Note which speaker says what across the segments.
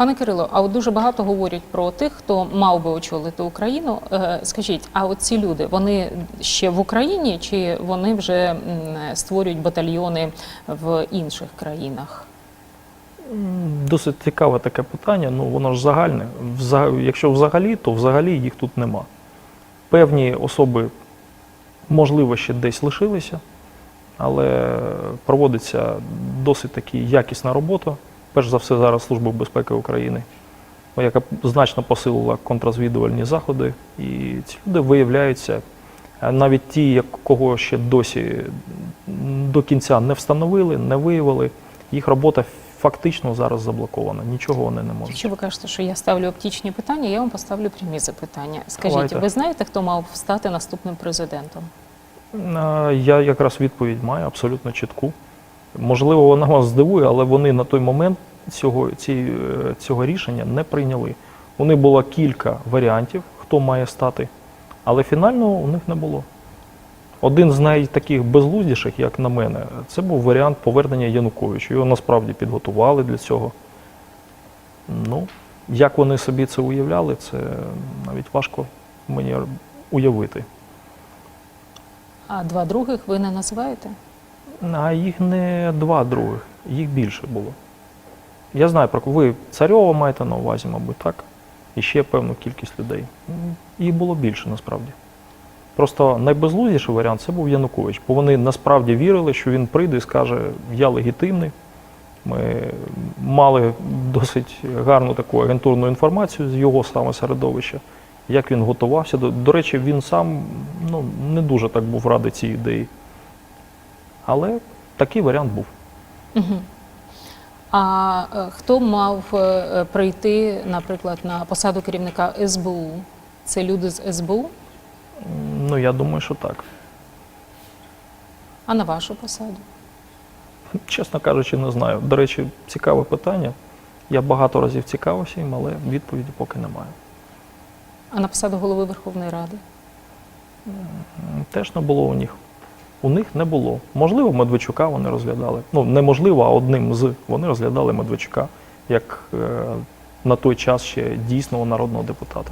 Speaker 1: Пане Кирило, а от дуже багато говорять про тих, хто мав би очолити Україну. Е, Скажіть, а от ці люди вони ще в Україні чи вони вже створюють батальйони в інших країнах?
Speaker 2: Досить цікаве таке питання, ну воно ж загальне. Якщо взагалі, то взагалі їх тут нема. Певні особи, можливо, ще десь лишилися, але проводиться досить таки якісна робота. Перш за все, зараз Служба безпеки України, яка значно посилила контррозвідувальні заходи, і ці люди виявляються. Е, Навіть ті, кого ще досі до кінця не встановили, не виявили, їх робота фактично зараз заблокована. Нічого вони не можуть.
Speaker 1: Якщо ви кажете, що я ставлю оптічні питання, я вам поставлю прямі запитання. Скажіть,
Speaker 2: Давайте.
Speaker 1: ви знаєте, хто мав стати наступним президентом?
Speaker 2: Е, Я якраз відповідь маю абсолютно чітку. Можливо, вона вас здивує, але вони на той момент цього, ці, е, цього рішення не прийняли. У них було кілька варіантів, хто має стати, але фінального у них не було. Один з найтаких безглуздіших, як на мене, це був варіант повернення Януковича. Його насправді підготували для цього. Ну, як вони собі це уявляли, це навіть важко мені уявити.
Speaker 1: А два других ви не називаєте?
Speaker 2: А їх не два других, їх більше було. Я знаю про ви царьова маєте на увазі, мабуть, так? І ще певну кількість людей. Їх було більше насправді. Просто найбезглуздіший варіант це був Янукович, бо вони насправді вірили, що він прийде і скаже, я легітимний. Ми мали досить гарну таку агентурну інформацію з його саме середовища, як він готувався. До, до речі, він сам ну, не дуже так був радий цій ідеї. Але такий варіант був.
Speaker 1: Угу. А е, хто мав е, прийти, наприклад, на посаду керівника СБУ? Це люди з СБУ,
Speaker 2: Ну, я думаю, що так.
Speaker 1: а на вашу посаду?
Speaker 2: Чесно кажучи, не знаю. До речі, цікаве питання. Я багато разів цікавився їм, але відповіді поки немає.
Speaker 1: А на посаду голови Верховної Ради?
Speaker 2: Теж не було у них. У них не було. Можливо, Медведчука вони розглядали. Ну, неможливо, а одним з вони розглядали Медведчука як е, на той час ще дійсного народного депутата.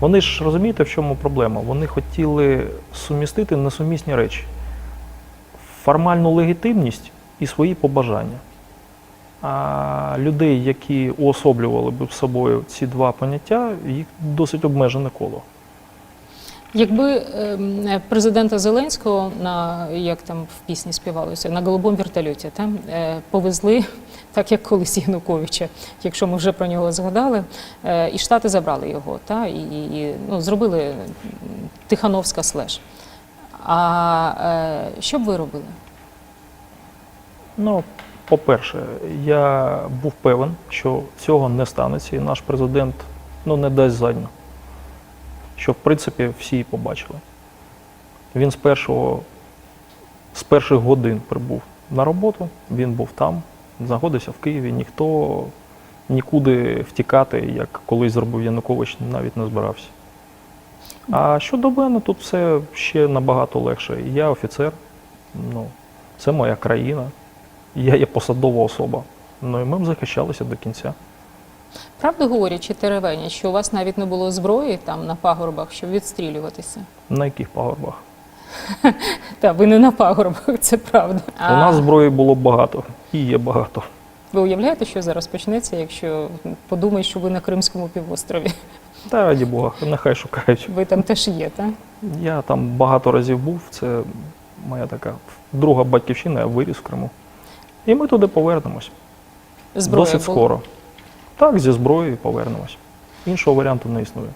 Speaker 2: Вони ж розумієте, в чому проблема? Вони хотіли сумістити несумісні речі: формальну легітимність і свої побажання. А людей, які уособлювали б собою ці два поняття, їх досить обмежене коло.
Speaker 1: Якби ем, президента Зеленського на як там в пісні співалося на голубому вертольоті там е, повезли, так як колись Януковича, якщо ми вже про нього згадали, е, і штати забрали його, та і, ну, зробили Тихановська слеш. А е, що б ви робили?
Speaker 2: Ну, по-перше, я був певен, що цього не станеться, і наш президент ну, не дасть задню. Що, в принципі, всі побачили. Він з першого, з перших годин прибув на роботу, він був там, знаходився в Києві, ніхто нікуди втікати, як колись зробив Янукович, навіть не збирався. А щодо мене, тут все ще набагато легше. Я офіцер, ну, це моя країна, я є посадова особа. Ну і ми б захищалися до кінця.
Speaker 1: Правду говорять чи що у вас навіть не було зброї там на пагорбах, щоб відстрілюватися?
Speaker 2: На яких пагорбах?
Speaker 1: Та ви не на пагорбах, це правда.
Speaker 2: У нас зброї було багато і є багато.
Speaker 1: Ви уявляєте, що зараз почнеться, якщо подумають, що ви на Кримському півострові?
Speaker 2: Та раді Бога, нехай шукають.
Speaker 1: Ви там теж є, так?
Speaker 2: Я там багато разів був. Це моя така друга батьківщина, я виріс в Криму. І ми туди повернемось.
Speaker 1: Зброя
Speaker 2: Досить
Speaker 1: була.
Speaker 2: скоро. Так, зі зброєю повернемось. Іншого варіанту не існує.